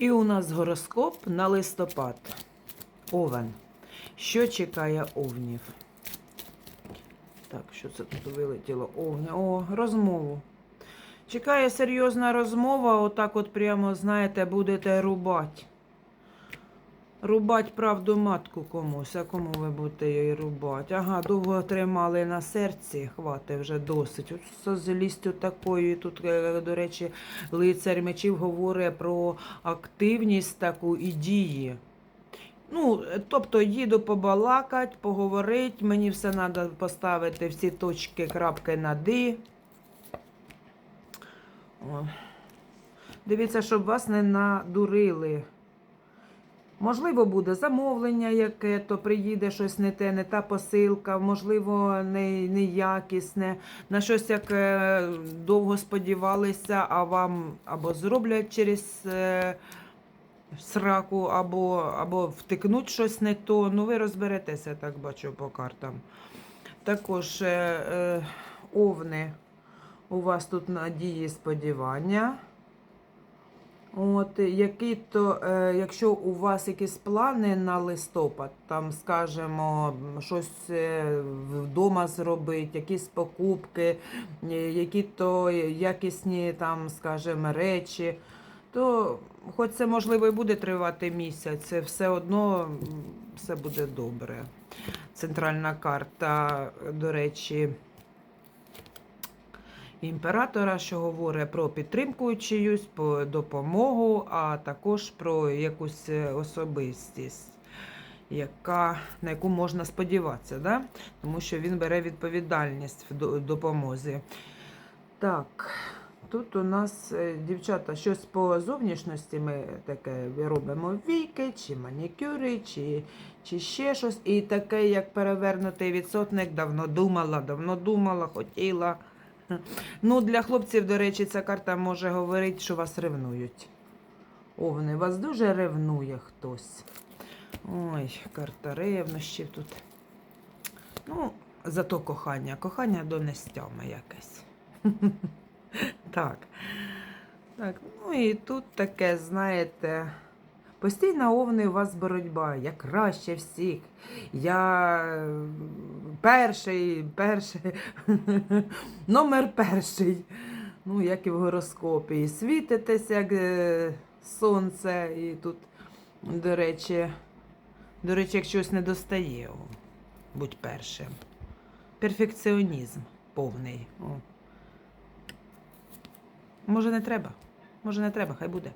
І у нас гороскоп на листопад. Овен. Що чекає овнів? Так, що це тут вилетіло? Овня. О, розмову. Чекає серйозна розмова, отак от прямо, знаєте, будете рубати. Рубать правду матку комусь, а кому ви будете її рубати? Ага, довго тримали на серці, хвати вже досить. От з злістю такою. Тут, е, до речі, лицар мечів говорить про активність таку і дії. Ну, тобто їду побалакать, поговорить, мені все треба поставити всі точки, крапки на «ди». О. Дивіться, щоб вас не надурили. Можливо, буде замовлення яке, то приїде щось не те, не та посилка, можливо, не, неякісне, на щось як е, довго сподівалися, а вам або зроблять через е, сраку, або, або втикнуть щось не то. Ну, ви розберетеся, так бачу по картам. Також е, овни, у вас тут надії сподівання. От, які то, е, якщо у вас якісь плани на листопад, там, скажімо, щось е, вдома зробити, якісь покупки, е, які то якісні там, скажімо, речі, то хоч це можливо і буде тривати місяць, це все одно все буде добре. Центральна карта, до речі, імператора, що говорить про підтримку чиюсь, про допомогу, а також про якусь е, особистість, яка, на яку можна сподіватися, да? тому що він бере відповідальність в допомозі. Так, тут у нас, е, дівчата, щось по зовнішності ми таке робимо віки, чи манікюри, чи, чи ще щось. І таке, як перевернутий відсотник, давно думала, давно думала, хотіла. Ну, для хлопців, до речі, ця карта може говорити, що вас ревнують. Овни, вас дуже ревнує хтось. Ой, карта ревнощів тут. Ну, зато кохання. Кохання до нестями якесь. Так. Так, ну і тут таке, знаєте, постійно овни у вас боротьба. Я краще всіх. Я перший, перший, номер перший. Ну, як і в гороскопі. І світитесь, як е, сонце, і тут, до речі, до речі, як щось не достає, будь першим. Перфекціонізм повний. О. Може, не треба. Може, не треба, хай буде.